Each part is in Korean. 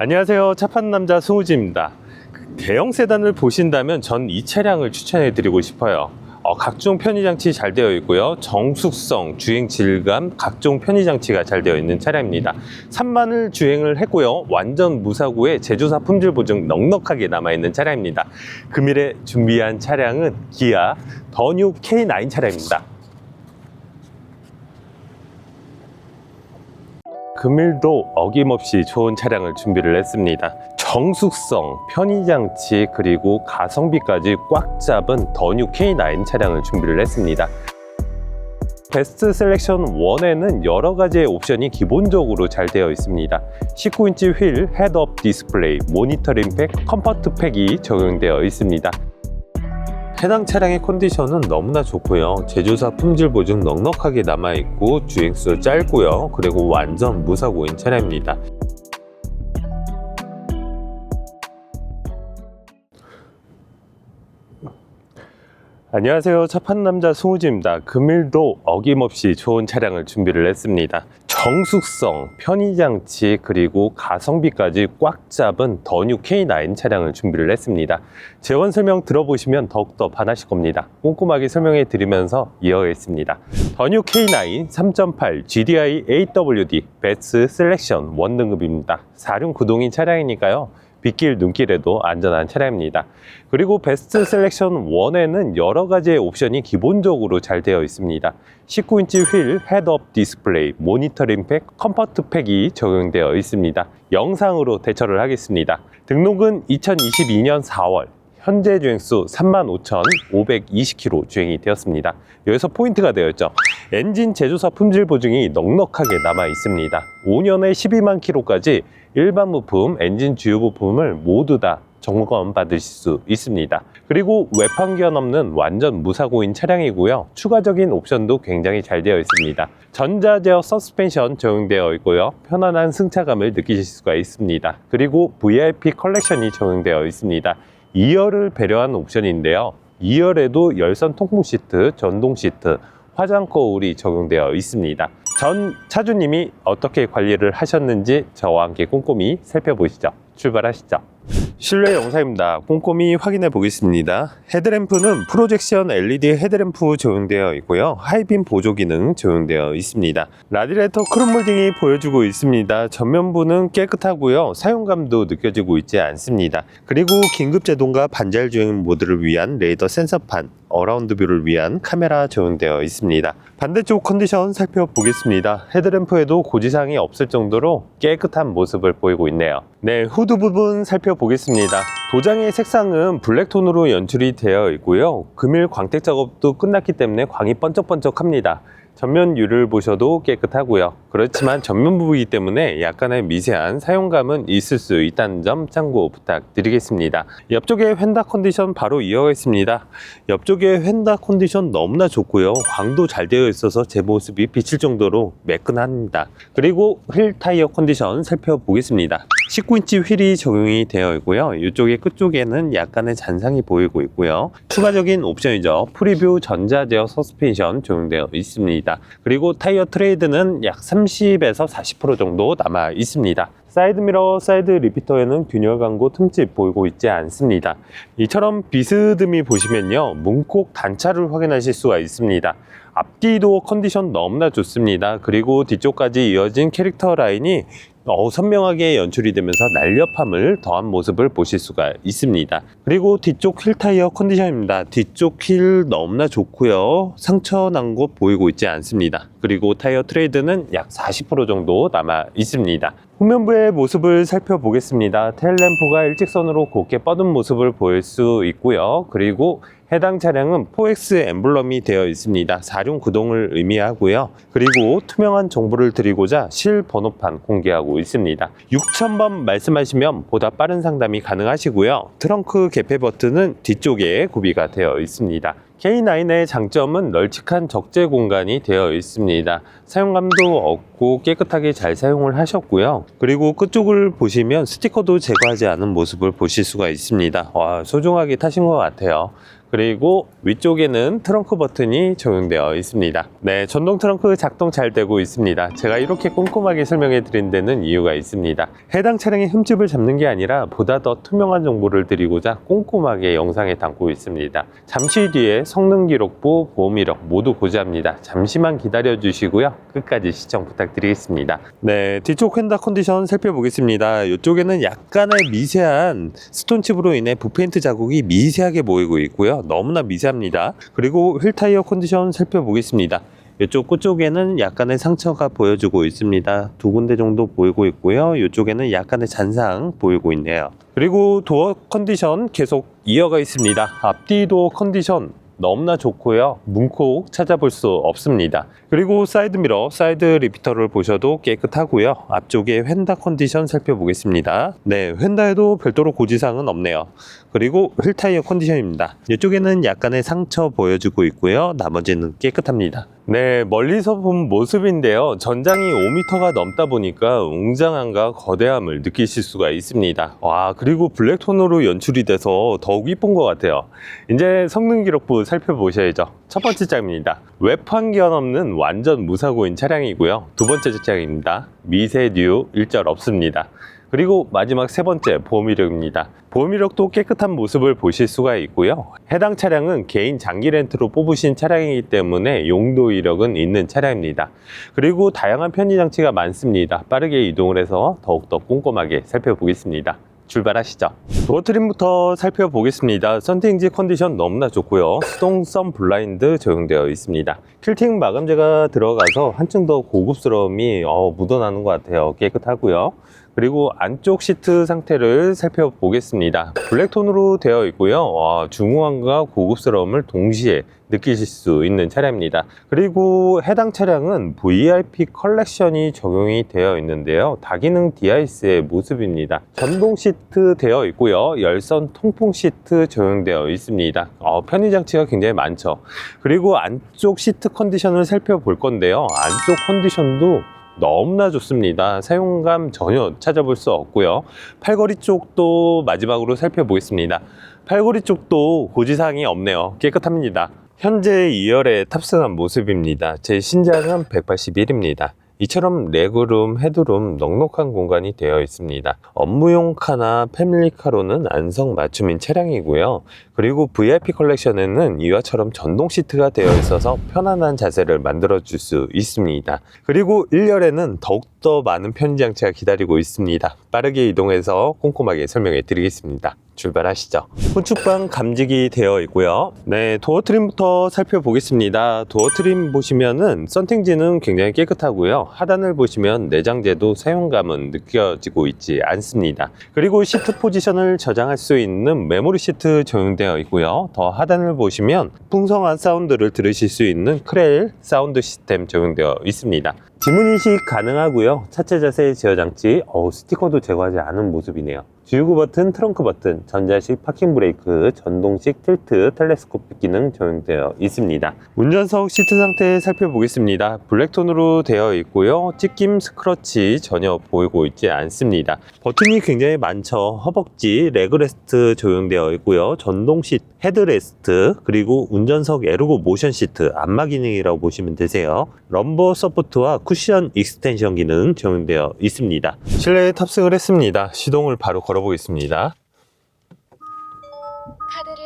안녕하세요. 차판 남자 송우지입니다. 대형 세단을 보신다면 전 이 차량을 추천해 드리고 싶어요. 어, 각종 편의장치 잘 되어 있고요. 정숙성, 주행 질감, 각종 편의장치가 잘 되어 있는 차량입니다. 3만을 주행을 했고요. 완전 무사고에 제조사 품질 보증 넉넉하게 남아있는 차량입니다. 금일에 준비한 차량은 기아 더뉴 K9 차량입니다. 금일도 어김없이 좋은 차량을 준비를 했습니다. 정숙성, 편의장치, 그리고 가성비까지 꽉 잡은 더뉴 K9 차량을 준비를 했습니다. 베스트 셀렉션 1에는 여러 가지의 옵션이 기본적으로 잘 되어 있습니다. 19인치 휠, 헤드업 디스플레이, 모니터링 팩, 컴포트 팩이 적용되어 있습니다. 해당 차량의 컨디션은 너무나 좋고요. 제조사 품질 보증 넉넉하게 남아있고 주행수 짧고요. 그리고 완전 무사고인 차량입니다. 안녕하세요. 차판 남자 송우지입니다. 금일도 어김없이 좋은 차량을 준비를 했습니다. 정숙성, 편의장치, 그리고 가성비까지 꽉 잡은 더뉴 K9 차량을 준비를 했습니다. 재원 설명 들어보시면 더욱더 반하실 겁니다. 꼼꼼하게 설명해 드리면서 이어가겠습니다. 더뉴 K9 3.8 GDI AWD 베스 셀렉션 1등급입니다. 4륜 구동인 차량이니까요. 빗길 눈길에도 안전한 차량입니다. 그리고 베스트 셀렉션 1에는 여러 가지의 옵션이 기본적으로 잘 되어 있습니다. 19인치 휠, 헤드업 디스플레이, 모니터링 팩, 컴포트 팩이 적용되어 있습니다. 영상으로 대처를 하겠습니다. 등록은 2022년 4월, 현재 주행수 35,520km 주행이 되었습니다. 여기서 포인트가 되었죠. 엔진 제조사 품질 보증이 넉넉하게 남아 있습니다. 5년에 12만 킬로까지 일반 부품, 엔진 주요 부품을 모두 다 점검 받으실 수 있습니다. 그리고 외판기한 없는 완전 무사고인 차량이고요. 추가적인 옵션도 굉장히 잘 되어 있습니다. 전자 제어 서스펜션 적용되어 있고요. 편안한 승차감을 느끼실 수가 있습니다. 그리고 VIP 컬렉션이 적용되어 있습니다. 2열을 배려한 옵션인데요. 2열에도 열선 통풍 시트, 전동 시트, 화장 거울이 적용되어 있습니다. 전 차주님이 어떻게 관리를 하셨는지 저와 함께 꼼꼼히 살펴보시죠. 출발하시죠. 실내 영상입니다. 꼼꼼히 확인해 보겠습니다. 헤드램프는 프로젝션 LED 헤드램프 적용되어 있고요. 하이빔 보조 기능 적용되어 있습니다. 라디레이터 크롬 몰딩이 보여주고 있습니다. 전면부는 깨끗하고요. 사용감도 느껴지고 있지 않습니다. 그리고 긴급 제동과 반절 주행 모드를 위한 레이더 센서판, 어라운드 뷰를 위한 카메라 적용되어 있습니다. 반대쪽 컨디션 살펴보겠습니다. 헤드램프에도 고지사항이 없을 정도로 깨끗한 모습을 보이고 있네요. 네, 후드 부분 살펴보겠습니다. 도장의 색상은 블랙톤으로 연출이 되어 있고요. 금일 광택 작업도 끝났기 때문에 광이 번쩍번쩍합니다. 전면유를 보셔도 깨끗하고요. 그렇지만 전면 부분이기 때문에 약간의 미세한 사용감은 있을 수 있다는 점 참고 부탁드리겠습니다. 옆쪽의 휀다 컨디션 바로 이어가겠습니다. 옆쪽의 휀다 컨디션 너무나 좋고요. 광도 잘 되어 있어서 제 모습이 비칠 정도로 매끈합니다. 그리고 휠 타이어 컨디션 살펴보겠습니다. 19인치 휠이 적용이 되어 있고요. 이쪽의 끝쪽에는 약간의 잔상이 보이고 있고요. 추가적인 옵션이죠. 프리뷰 전자제어 서스펜션 적용되어 있습니다. 그리고 타이어 트레이드는 약 30에서 40% 정도 남아 있습니다. 사이드미러, 사이드 리피터에는 균열 광고 틈집 보이고 있지 않습니다. 이처럼 비스듬히 보시면요. 문콕 단차를 확인하실 수가 있습니다. 앞뒤도 컨디션 너무나 좋습니다. 그리고 뒤쪽까지 이어진 캐릭터 라인이 어, 선명하게 연출이 되면서 날렵함을 더한 모습을 보실 수가 있습니다. 그리고 뒤쪽 휠 타이어 컨디션입니다. 뒤쪽 휠 너무나 좋고요. 상처 난 곳 보이고 있지 않습니다. 그리고 타이어 트레이드는 약 40% 정도 남아 있습니다. 후면부의 모습을 살펴보겠습니다. 테일램프가 일직선으로 곱게 뻗은 모습을 보일 수 있고요. 그리고 해당 차량은 4X 엠블럼이 되어 있습니다. 4륜 구동을 의미하고요. 그리고 투명한 정보를 드리고자 실 번호판 공개하고 있습니다. 6000번 말씀하시면 보다 빠른 상담이 가능하시고요. 트렁크 개폐 버튼은 뒤쪽에 구비가 되어 있습니다. K9의 장점은 널찍한 적재 공간이 되어 있습니다. 사용감도 없고 깨끗하게 잘 사용을 하셨고요. 그리고 끝쪽을 보시면 스티커도 제거하지 않은 모습을 보실 수가 있습니다. 와, 소중하게 타신 것 같아요. 그리고 위쪽에는 트렁크 버튼이 적용되어 있습니다. 네, 전동 트렁크 작동 잘 되고 있습니다. 제가 이렇게 꼼꼼하게 설명해 드린 데는 이유가 있습니다. 해당 차량의 흠집을 잡는 게 아니라 보다 더 투명한 정보를 드리고자 꼼꼼하게 영상에 담고 있습니다. 잠시 뒤에 성능 기록부, 보험 이력 모두 고지합니다. 잠시만 기다려 주시고요. 끝까지 시청 부탁드리겠습니다. 네, 뒤쪽 휀다 컨디션 살펴보겠습니다. 이쪽에는 약간의 미세한 스톤칩으로 인해 부페인트 자국이 미세하게 보이고 있고요. 너무나 미세합니다. 그리고 휠 타이어 컨디션 살펴보겠습니다. 이쪽 끝쪽에는 약간의 상처가 보여주고 있습니다. 두 군데 정도 보이고 있고요. 이쪽에는 약간의 잔상 보이고 있네요. 그리고 도어 컨디션 계속 이어가 있습니다. 앞뒤 도어 컨디션 너무나 좋고요. 문콕 찾아볼 수 없습니다. 그리고 사이드 미러, 사이드 리피터를 보셔도 깨끗하고요. 앞쪽에 휀다 컨디션 살펴보겠습니다. 네, 휀다에도 별도로 고지사항은 없네요. 그리고 휠 타이어 컨디션입니다. 이쪽에는 약간의 상처 보여주고 있고요. 나머지는 깨끗합니다. 네, 멀리서 본 모습인데요. 전장이 5m가 넘다 보니까 웅장함과 거대함을 느끼실 수가 있습니다. 와, 그리고 블랙톤으로 연출이 돼서 더욱 이쁜 것 같아요. 이제 성능 기록부 살펴보셔야죠. 첫 번째 장입니다. 외판견 없는 완전 무사고인 차량이고요. 두 번째 차량입니다. 미세 뉴 일절 없습니다. 그리고 마지막 세 번째 보험 이력입니다. 보험 이력도 깨끗한 모습을 보실 수가 있고요. 해당 차량은 개인 장기 렌트로 뽑으신 차량이기 때문에 용도 이력은 있는 차량입니다. 그리고 다양한 편의 장치가 많습니다. 빠르게 이동을 해서 더욱더 꼼꼼하게 살펴보겠습니다. 출발하시죠. 도어 트림부터 살펴보겠습니다. 선팅지 컨디션 너무나 좋고요. 수동 선 블라인드 적용되어 있습니다. 킬팅 마감재가 들어가서 한층 더 고급스러움이 어, 묻어나는 것 같아요. 깨끗하고요. 그리고 안쪽 시트 상태를 살펴보겠습니다. 블랙톤으로 되어 있고요. 와, 중후함과 고급스러움을 동시에 느끼실 수 있는 차량입니다. 그리고 해당 차량은 VIP 컬렉션이 적용이 되어 있는데요. 다기능 디아이스의 모습입니다. 전동 시트 되어 있고요. 열선 통풍 시트 적용되어 있습니다. 어, 편의 장치가 굉장히 많죠. 그리고 안쪽 시트 컨디션을 살펴볼 건데요. 안쪽 컨디션도 너무나 좋습니다. 사용감 전혀 찾아볼 수 없고요. 팔걸이 쪽도 마지막으로 살펴보겠습니다. 팔걸이 쪽도 고지사항이 없네요. 깨끗합니다. 현재 2열에 탑승한 모습입니다. 제 신장은 181입니다. 이처럼 레그룸, 헤드룸 넉넉한 공간이 되어 있습니다. 업무용 카나 패밀리카로는 안성 맞춤인 차량이고요. 그리고 VIP 컬렉션에는 이와처럼 전동 시트가 되어 있어서 편안한 자세를 만들어 줄 수 있습니다. 그리고 1열에는 더욱더 많은 편의 장치가 기다리고 있습니다. 빠르게 이동해서 꼼꼼하게 설명해 드리겠습니다. 출발하시죠. 후측방 감지기 되어 있고요. 네, 도어 트림부터 살펴보겠습니다. 도어 트림 보시면은 썬팅지는 굉장히 깨끗하고요. 하단을 보시면 내장재도 사용감은 느껴지고 있지 않습니다. 그리고 시트 포지션을 저장할 수 있는 메모리 시트 적용되어 있고요. 더 하단을 보시면 풍성한 사운드를 들으실 수 있는 크레일 사운드 시스템 적용되어 있습니다. 지문 인식 가능하고요. 차체 자세 제어 장치, 어우, 스티커도 제거하지 않은 모습이네요. 주유구 버튼, 트렁크 버튼, 전자식 파킹 브레이크, 전동식 틸트, 텔레스코픽 기능 적용되어 있습니다. 운전석 시트 상태 살펴보겠습니다. 블랙톤으로 되어 있고요. 찢김 스크러치 전혀 보이고 있지 않습니다. 버튼이 굉장히 많죠. 허벅지, 레그레스트 적용되어 있고요. 전동식 헤드레스트, 그리고 운전석 에르고 모션 시트, 안마 기능이라고 보시면 되세요. 럼버 서포트와 쿠션 익스텐션 기능 적용되어 있습니다. 실내에 탑승을 했습니다. 시동을 바로 걸어 보겠습니다. 카드를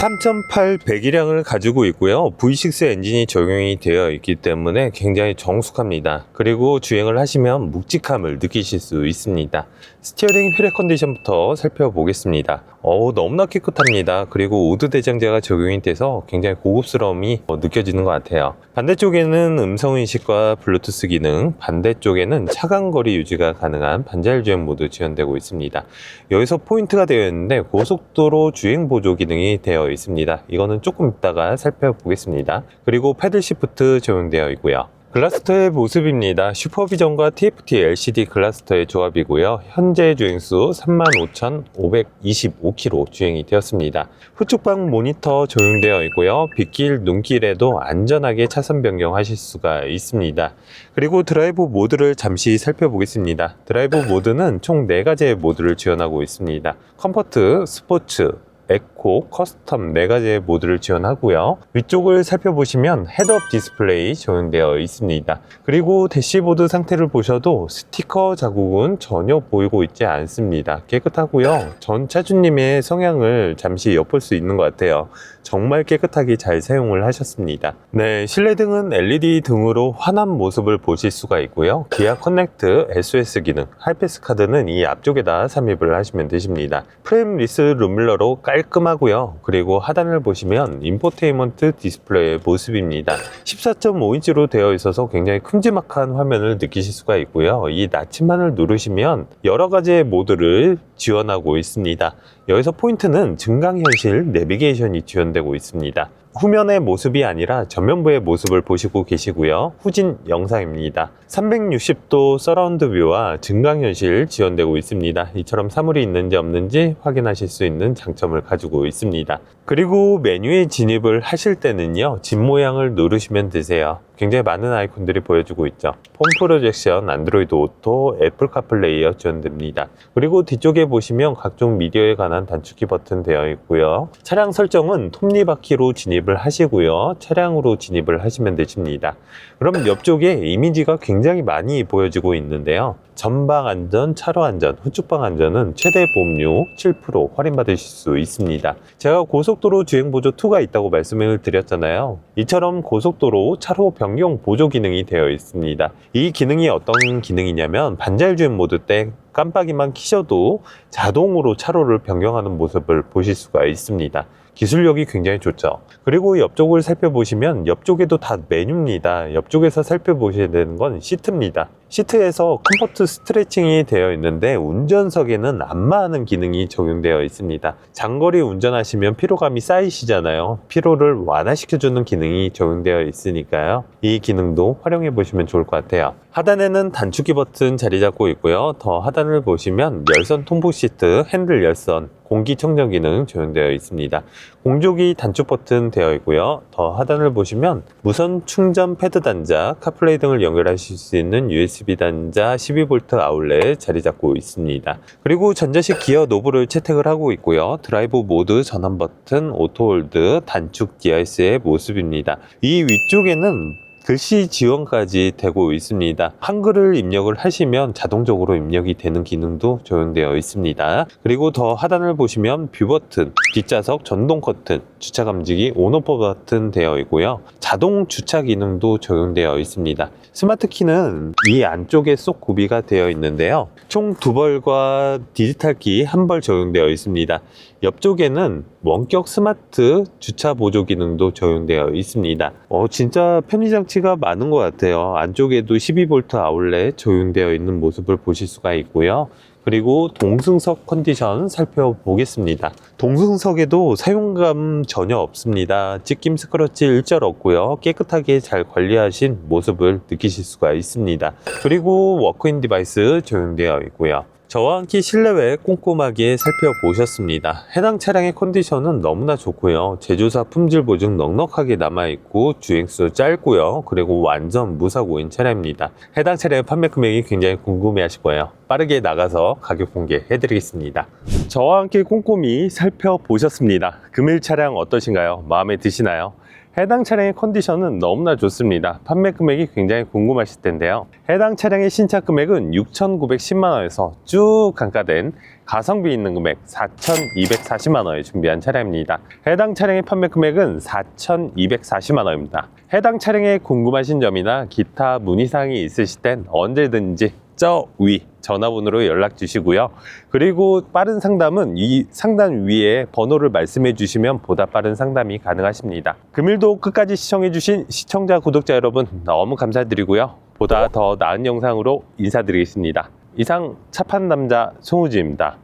3.8 배기량을 가지고 있고요. V6 엔진이 적용이 되어 있기 때문에 굉장히 정숙합니다. 그리고 주행을 하시면 묵직함을 느끼실 수 있습니다. 스티어링 휠의 컨디션부터 살펴보겠습니다. 어우, 너무나 깨끗합니다. 그리고 우드 대장재가 적용이 돼서 굉장히 고급스러움이 어, 느껴지는 것 같아요. 반대쪽에는 음성인식과 블루투스 기능, 반대쪽에는 차간거리 유지가 가능한 반자율 주행 모드 지원되고 있습니다. 여기서 포인트가 되어 있는데 고속도로 주행 보조 기능이 되어 있습니다. 이거는 조금 이따가 살펴보겠습니다. 그리고 패들 시프트 적용되어 있고요. 글라스터의 모습입니다. 슈퍼비전과 TFT LCD 글라스터의 조합이고요. 현재 주행수 35,525km 주행이 되었습니다. 후측방 모니터 적용되어 있고요. 빗길, 눈길에도 안전하게 차선 변경하실 수가 있습니다. 그리고 드라이브 모드를 잠시 살펴보겠습니다. 드라이브 모드는 총 4가지의 모드를 지원하고 있습니다. 컴포트, 스포츠, 에코, 에코, 커스텀 네 가지의 모드를 지원하고요. 위쪽을 살펴보시면 헤드업 디스플레이 적용되어 있습니다. 그리고 대시보드 상태를 보셔도 스티커 자국은 전혀 보이고 있지 않습니다. 깨끗하고요. 전 차주님의 성향을 잠시 엿볼 수 있는 것 같아요. 정말 깨끗하게 잘 사용을 하셨습니다. 네, 실내 등은 LED 등으로 환한 모습을 보실 수가 있고요. 기아 커넥트 SOS 기능, 하이패스 카드는 이 앞쪽에다 삽입을 하시면 되십니다. 프레임 리스 룸밀러로 깔끔 하고요. 그리고 하단을 보시면 인포테인먼트 디스플레이의 모습입니다. 14.5인치로 되어 있어서 굉장히 큼지막한 화면을 느끼실 수가 있고요. 이 나침반을 누르시면 여러 가지의 모드를 지원하고 있습니다. 여기서 포인트는 증강현실 내비게이션이 지원되고 있습니다. 후면의 모습이 아니라 전면부의 모습을 보시고 계시고요. 후진 영상입니다. 360도 서라운드 뷰와 증강현실 지원되고 있습니다. 이처럼 사물이 있는지 없는지 확인하실 수 있는 장점을 가지고 있습니다. 그리고 메뉴에 진입을 하실 때는요, 집 모양을 누르시면 되세요. 굉장히 많은 아이콘들이 보여주고 있죠. 폰 프로젝션, 안드로이드 오토, 애플 카플레이어 지원됩니다. 그리고 뒤쪽에 보시면 각종 미디어에 관한 단축키 버튼 되어 있고요. 차량 설정은 톱니바퀴로 진입을 하시고요. 차량으로 진입을 하시면 되십니다. 그럼 옆쪽에 이미지가 굉장히 많이 보여지고 있는데요. 전방 안전, 차로 안전, 후측방 안전은 최대 보험료 7% 할인받으실 수 있습니다. 제가 고속 도로 주행 보조 2가 있다고 말씀을 드렸잖아요. 이처럼 고속도로 차로 변경 보조 기능이 되어 있습니다. 이 기능이 어떤 기능이냐면 반자율 주행 모드 때 깜빡이만 키셔도 자동으로 차로를 변경하는 모습을 보실 수가 있습니다. 기술력이 굉장히 좋죠. 그리고 옆쪽을 살펴보시면 옆쪽에도 다 메뉴입니다. 옆쪽에서 살펴보셔야 되는 건 시트입니다. 시트에서 컴포트 스트레칭이 되어 있는데 운전석에는 안마하는 기능이 적용되어 있습니다. 장거리 운전하시면 피로감이 쌓이시잖아요. 피로를 완화시켜주는 기능이 적용되어 있으니까요. 이 기능도 활용해 보시면 좋을 것 같아요. 하단에는 단축키 버튼 자리 잡고 있고요. 더 하단을 보시면 열선 통풍 시트, 핸들 열선, 공기청정 기능 적용되어 있습니다. 공조기 단축 버튼 되어 있고요. 더 하단을 보시면 무선 충전 패드 단자, 카플레이 등을 연결하실 수 있는 USB 단자 12V 아울렛 자리 잡고 있습니다. 그리고 전자식 기어 노브를 채택을 하고 있고요. 드라이브 모드 전환 버튼, 오토홀드, 단축 DRS의 모습입니다. 이 위쪽에는 글씨 지원까지 되고 있습니다. 한글을 입력을 하시면 자동적으로 입력이 되는 기능도 적용되어 있습니다. 그리고 더 하단을 보시면 뷰 버튼, 뒷좌석 전동 커튼, 주차 감지기 온오프 버튼 되어 있고요. 자동 주차 기능도 적용되어 있습니다. 스마트 키는 이 안쪽에 쏙 구비가 되어 있는데요. 총 두 벌과 디지털 키 한 벌 적용되어 있습니다. 옆쪽에는 원격 스마트 주차 보조 기능도 적용되어 있습니다. 어, 진짜 편의 장치가 많은 것 같아요. 안쪽에도 12V 아울렛 적용되어 있는 모습을 보실 수가 있고요. 그리고 동승석 컨디션 살펴보겠습니다. 동승석에도 사용감 전혀 없습니다. 찢김 스크러치 일절 없고요. 깨끗하게 잘 관리하신 모습을 느끼실 수가 있습니다. 그리고 워크인 디바이스 적용되어 있고요. 저와 함께 실내외 꼼꼼하게 살펴보셨습니다. 해당 차량의 컨디션은 너무나 좋고요. 제조사 품질 보증 넉넉하게 남아있고 주행수 짧고요. 그리고 완전 무사고인 차량입니다. 해당 차량의 판매 금액이 굉장히 궁금해 하실 거예요. 빠르게 나가서 가격 공개해 드리겠습니다. 저와 함께 꼼꼼히 살펴보셨습니다. 금일 차량 어떠신가요? 마음에 드시나요? 해당 차량의 컨디션은 너무나 좋습니다. 판매 금액이 굉장히 궁금하실 텐데요. 해당 차량의 신차 금액은 6,910만 원에서 쭉 강가된 가성비 있는 금액 4,240만 원에 준비한 차량입니다. 해당 차량의 판매 금액은 4,240만 원입니다. 해당 차량에 궁금하신 점이나 기타 문의사항이 있으실 땐 언제든지 저 위 전화번호로 연락 주시고요. 그리고 빠른 상담은 이 상단 위에 번호를 말씀해 주시면 보다 빠른 상담이 가능하십니다. 금일도 끝까지 시청해 주신 시청자 구독자 여러분 너무 감사드리고요. 보다 더 나은 영상으로 인사드리겠습니다. 이상 차판 남자 송우지입니다.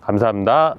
감사합니다.